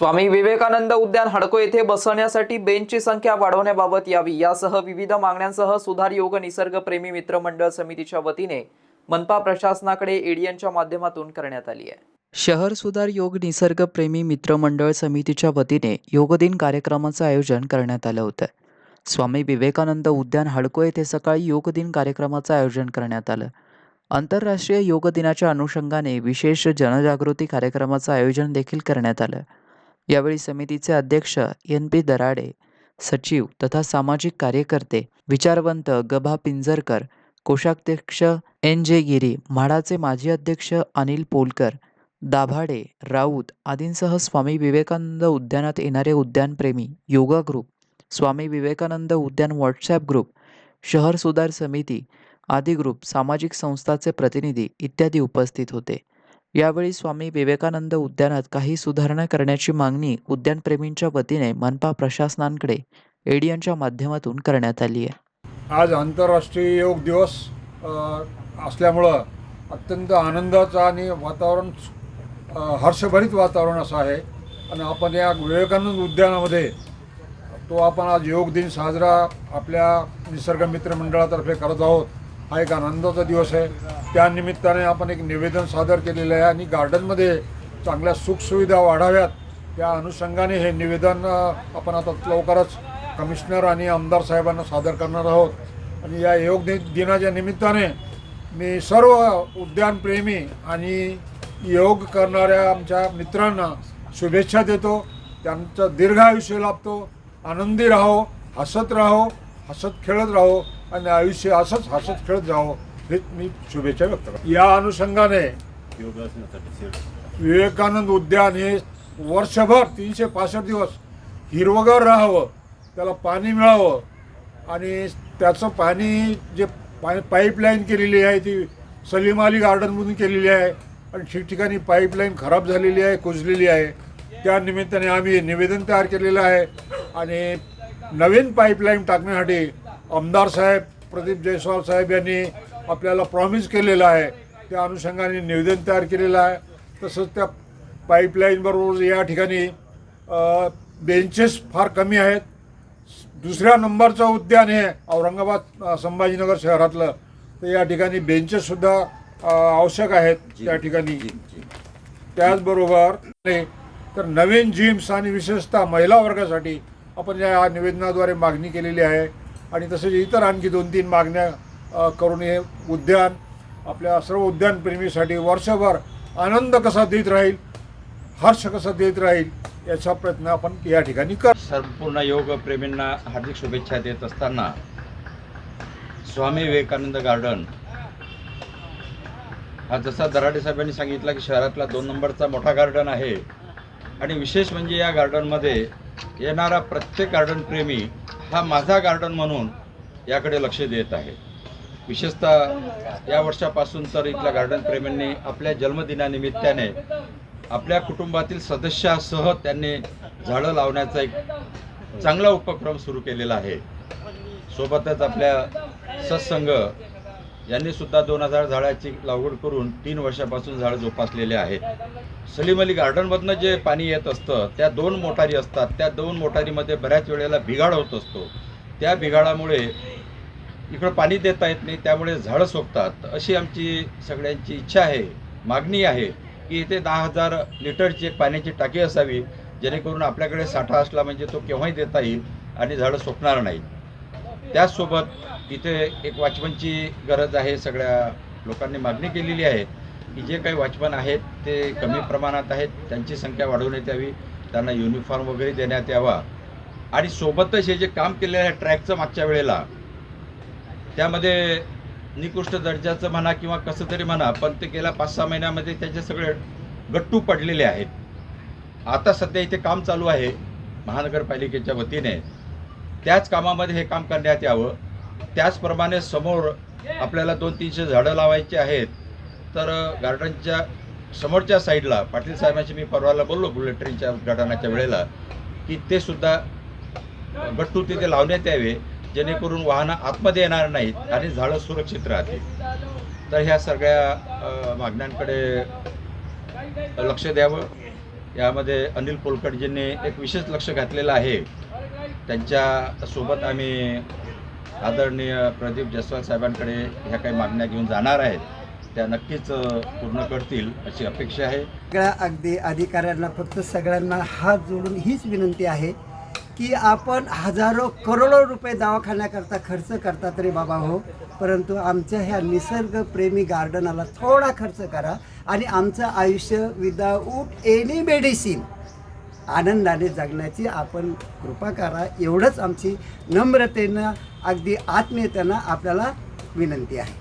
स्वामी विवेकानंद उद्यान हडको येथे बसवण्यासाठी बेंचची संख्या वाढवण्याबाबत यावी यासह विविध मागण्यांसह सुधार योग निसर्गप्रेमी मित्र मंडळ समितीच्या वतीने मनपा प्रशासनाकडे एडीएनच्या माध्यमातून करण्यात आली आहे. शहर सुधार योग निसर्गप्रेमी मित्र मंडळ समितीच्या वतीने योगदिन कार्यक्रमाचं आयोजन करण्यात आलं होतं. स्वामी विवेकानंद उद्यान हडको येथे सकाळी योगदिन कार्यक्रमाचं आयोजन करण्यात आलं. आंतरराष्ट्रीय योग दिनाच्या अनुषंगाने विशेष जनजागृती कार्यक्रमाचं आयोजन देखील करण्यात आलं. यावेळी समितीचे अध्यक्ष एन पी दराडे सचिव तथा सामाजिक कार्यकर्ते विचारवंत गभा पिंजरकर कोषाध्यक्ष एन जे गिरी म्हाडाचे माजी अध्यक्ष अनिल पोलकर दाभाडे राऊत आदींसह स्वामी विवेकानंद उद्यानात येणारे उद्यानप्रेमी योगा ग्रुप स्वामी विवेकानंद उद्यान व्हॉट्सॲप ग्रुप शहर सुधार समिती आदी ग्रुप सामाजिक संस्थाचे प्रतिनिधी इत्यादी उपस्थित होते. यावेळी स्वामी विवेकानंद उद्यानात काही सुधारणा करण्याची मागणी उद्यानप्रेमींच्या वतीने मनपा प्रशासनांकडे एडीएनच्या माध्यमातून करण्यात आली आहे. आज आंतरराष्ट्रीय योग दिवस असल्यामुळं अत्यंत आनंदाचं आणि वातावरण हर्षभरित वातावरण असं आहे. आणि आपण या विवेकानंद उद्यानामध्ये तो आपण आज योग दिन साजरा आपल्या निसर्ग मित्र मंडळातर्फे करत आहोत. हा एक आनंदाचा दिवस आहे. त्या निमित्ताने आपण एक निवेदन सादर केलेलं आहे आणि गार्डनमध्ये चांगल्या सुखसुविधा वाढाव्यात. त्या अनुषंगाने हे निवेदन आपण आता लवकरच कमिशनर आणि आमदार साहेबांना सादर करणार आहोत. आणि या योग दि- दिनाच्या निमित्ताने मी सर्व उद्यानप्रेमी आणि योग करणाऱ्या आमच्या मित्रांना शुभेच्छा देतो. त्यांचं दीर्घायुष्य लाभतो. आनंदी राहो हसत राहो हसत खेळत राहो. आणि आयुष्य असंच हसत खेळत जावं हे मी शुभेच्छा व्यक्त करतो. या अनुषंगाने विवेकानंद उद्यान हे वर्षभर तीनशे पासष्ट दिवस हिरवगार राहावं त्याला पाणी मिळावं आणि त्याचं पाणी जे पाणी पाईपलाईन केलेली आहे ती सलीम अली गार्डनमधून केलेली आहे आणि ठिकठिकाणी पाईपलाईन खराब झालेली आहे कुजलेली आहे. त्या निमित्ताने आम्ही निवेदन तयार केलेलं आहे आणि नवीन पाईपलाईन टाकण्यासाठी आमदार साहेब प्रदीप जयस्वाल साहेब यांनी आपल्याला प्रॉमिस केलेलं आहे. त्या अनुषंगाने निवेदन तयार केलेलं आहे. तसंच त्या पाईपलाईनबरोबर या ठिकाणी बेंचेस फार कमी आहेत. दुसऱ्या नंबरचं उद्यान हे औरंगाबाद संभाजीनगर शहरातलं. तर या ठिकाणी बेंचेससुद्धा आवश्यक आहेत त्या ठिकाणी. त्याचबरोबर तर नवीन जिम्स आणि विशेषतः महिला वर्गासाठी आपण या निवेदनाद्वारे मागणी केलेली आहे. आणि तसेच इतर आणखी दोन तीन मागण्या करून हे उद्यान आपल्या सर्व उद्यानप्रेमीसाठी वर्षभर आनंद कसा देत राहील हर्ष कसा देत राहील याचा प्रयत्न आपण या ठिकाणी कर संपूर्ण योगप्रेमींना हार्दिक शुभेच्छा देत असताना स्वामी विवेकानंद गार्डन हा जसा दराडे साहेबांनी सांगितला की शहरातला दोन नंबरचा मोठा गार्डन आहे. आणि विशेष म्हणजे या गार्डनमध्ये येणारा प्रत्येक गार्डनप्रेमी हा माझा गार्डन म्हणून याकडे लक्ष देत आहे. विशेषतः या वर्षापासून तर इथल्या गार्डन प्रेमींनी आपल्या जन्मदिनानिमित्ताने आपल्या कुटुंबातील सदस्यासह त्यांनी झाडं लावण्याचा एक चांगला उपक्रम सुरू केलेला आहे. सोबतच आपल्या सत्संग यांनी सुद्धा दोन हजार झाडाची लागवड करून तीन वर्षापासून झाडं जोपासलेले आहेत. सलीम अली गार्डनमधनं जे पाणी येत असतं त्या दोन मोटारी असतात. त्या दोन मोटारीमध्ये बऱ्याच वेळेला बिघाड होत असतो. त्या बिघाडामुळे इकडं पाणी देता येत नाही त्यामुळे झाडं सोपतात अशी आमची सगळ्यांची इच्छा आहे मागणी आहे की इथे दहा हजार लिटरची एक पाण्याची टाकी असावी जेणेकरून आपल्याकडे साठा असला म्हणजे तो केव्हाही देता येईल आणि झाडं सोकणार नाहीत. त्याचसोबत इथे एक वॉचमनची गरज आहे सगळ्या लोकांनी मागणी केलेली आहे की जे काही वॉचमन आहेत ते कमी प्रमाणात आहेत त्यांची संख्या वाढवण्यात यावी त्यांना युनिफॉर्म वगैरे देण्यात यावा. आणि सोबतच हे जे काम केलेलं आहे ट्रॅकचं मागच्या वेळेला त्यामध्ये निकृष्ट दर्जाचं म्हणा किंवा कसं तरी म्हणा पण ते गेल्या पाच सहा महिन्यामध्ये त्याचे सगळे गट्टू पडलेले आहेत. आता सध्या इथे काम चालू आहे महानगरपालिकेच्या वतीने. त्याच कामामध्ये हे काम करण्यात यावं. त्याचप्रमाणे समोर आपल्याला दोन तीनशे झाडं लावायची आहेत. तर गार्डनच्या समोरच्या साईडला पाटील साहेबांशी मी परवाला बोललो बुलेट ट्रेनच्या उद्घाटनाच्या वेळेला की ते सुद्धा गट्टू तिथे लावण्यात यावे जेणेकरून वाहनं आतमध्ये येणार नाहीत आणि झाडं सुरक्षित राहतील. तर ह्या सगळ्या मागण्यांकडे लक्ष द्यावं. यामध्ये अनिल पोलकटजींनी एक विशेष लक्ष घातलेलं आहे. त्यांच्यासोबत आम्ही आदरणीय प्रदीप जयस्वाल साहेबांकडे ह्या काही मागण्या घेऊन जाणार आहेत त्या नक्कीच पूर्ण करतील अशी अपेक्षा आहे. सगळ्या अगदी अधिकाऱ्यांना फक्त सगळ्यांना हात जोडून हीच विनंती आहे की आपण हजारो करोडो रुपये दवाखान्याकरता खर्च करता तरी बाबा हो परंतु आमच्या ह्या निसर्गप्रेमी गार्डनाला थोडा खर्च करा आणि आमचं आयुष्य विदाऊट एनी मेडिसिन आनंदाने जगण्याची आपण कृपा करा. एवढंच आमची नम्रतेनं अगदी आत्मीयतेनं आपल्याला विनंती आहे.